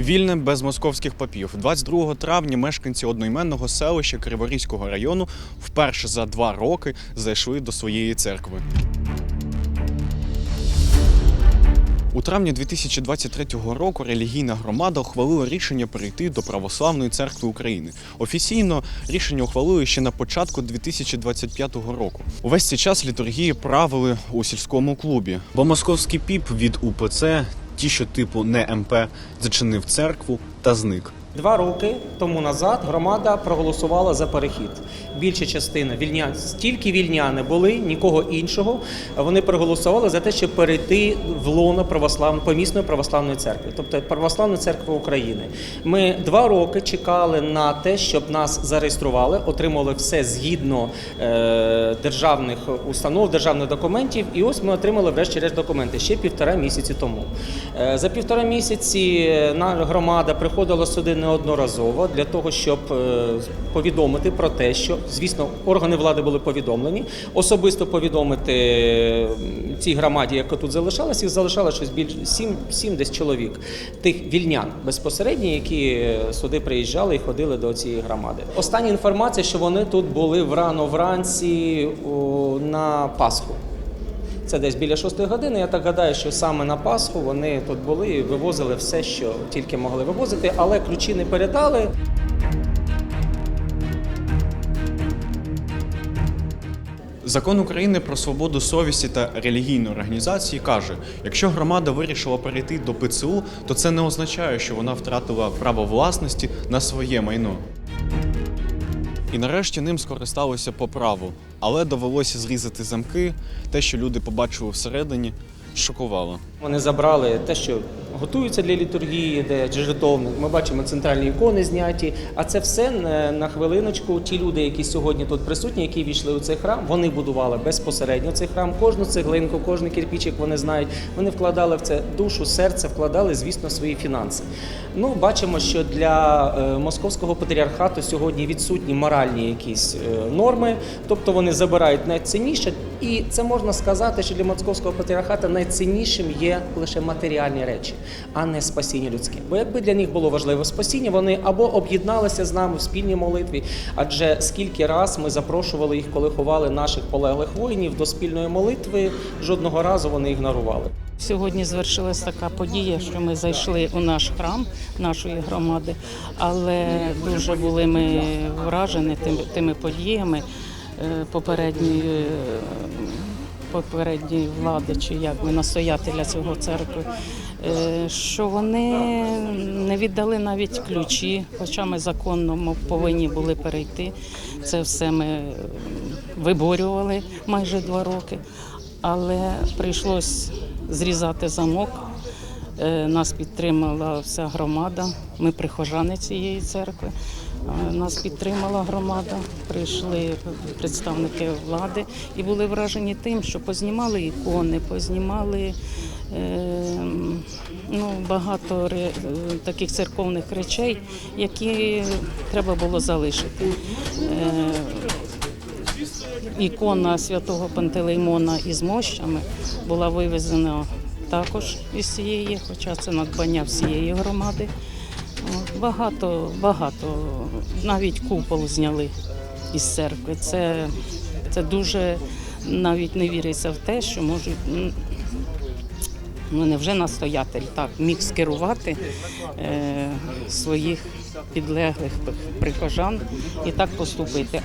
Вільне без московських попів. 22 травня мешканці одноіменного селища Криворізького району вперше за два роки зайшли до своєї церкви. У травні 2023 року релігійна громада ухвалила рішення перейти до Православної церкви України. Офіційно рішення ухвалили ще на початку 2025 року. Увесь цей час літургії правили у сільському клубі. Бо московський піп від УПЦ, ті, що типу не МП, зачинив церкву та зник. Два роки тому назад громада проголосувала за перехід. Більша частина вільнян, стільки вільняни були, нікого іншого. Вони проголосували за те, щоб перейти в лоно православної помісної православної церкви, тобто православної церкви України. Ми два роки чекали на те, щоб нас зареєстрували, отримали все згідно е, державних установ, державних документів. І ось ми отримали врешті-решт документи ще півтора місяці тому. Е, за півтора місяці наша громада приходила сюди неодноразово для того, щоб е, повідомити про те, що звісно органи влади були повідомлені, особисто повідомити цій громаді, яка тут залишалась, їх залишалося щось більше 7, 7 десь чоловік тих вільнян безпосередньо, які е, сюди приїжджали і ходили до цієї громади. Остання інформація, що вони тут були врано вранці на Пасху. Це десь біля шостої години. Я так гадаю, що саме на Пасху вони тут були і вивозили все, що тільки могли вивозити, але ключі не передали. Закон України про свободу совісті та релігійної організації каже: якщо громада вирішила перейти до ПЦУ, то це не означає, що вона втратила право власності на своє майно. І нарешті ним скористалися по праву, але довелося зрізати замки. Те, що люди побачили всередині, шокувало. Вони забрали те, що готується для літургії, де жертовник. Ми бачимо центральні ікони зняті. А це все на- на хвилиночку. Ті люди, які сьогодні тут присутні, які війшли у цей храм, вони будували безпосередньо цей храм. Кожну цеглинку, кожен кирпичик вони знають. Вони вкладали в це душу, серце, вкладали, звісно, свої фінанси. Ну, бачимо, що для е, московського патріархату сьогодні відсутні моральні якісь е, норми, тобто вони забирають найцінніше. І це можна сказати, що для московського патріархата найціннішим є лише матеріальні речі, а не спасіння людське. Бо якби для них було важливо спасіння, вони або об'єдналися з нами в спільній молитві, адже скільки раз ми запрошували їх, коли ховали наших полеглих воїнів до спільної молитви, жодного разу вони ігнорували. Сьогодні звершилась така подія, що ми зайшли у наш храм нашої громади, але дуже були ми вражені тими, подіями е, попередньої, попередньої влади, чи як ми настоятеля цього церкви, е, що вони не віддали навіть ключі, хоча ми законно повинні були перейти. Це все ми виборювали майже два роки, але прийшлось зрізати замок. Е, Нас підтримала вся громада. Ми прихожани цієї церкви. Нас підтримала громада, прийшли представники влади і були вражені тим, що познімали ікони, познімали е, ну, багато е, таких церковних речей, які треба було залишити. Е, Ікона святого Пантелеймона із мощами була вивезена також із цієї, хоча це надбання всієї громади. Багато, багато, навіть купол зняли із церкви. Це, це дуже навіть не віриться в те, що можуть. ну, не вже настоятель так міг скерувати е, своїх підлеглих прихожан і так поступити.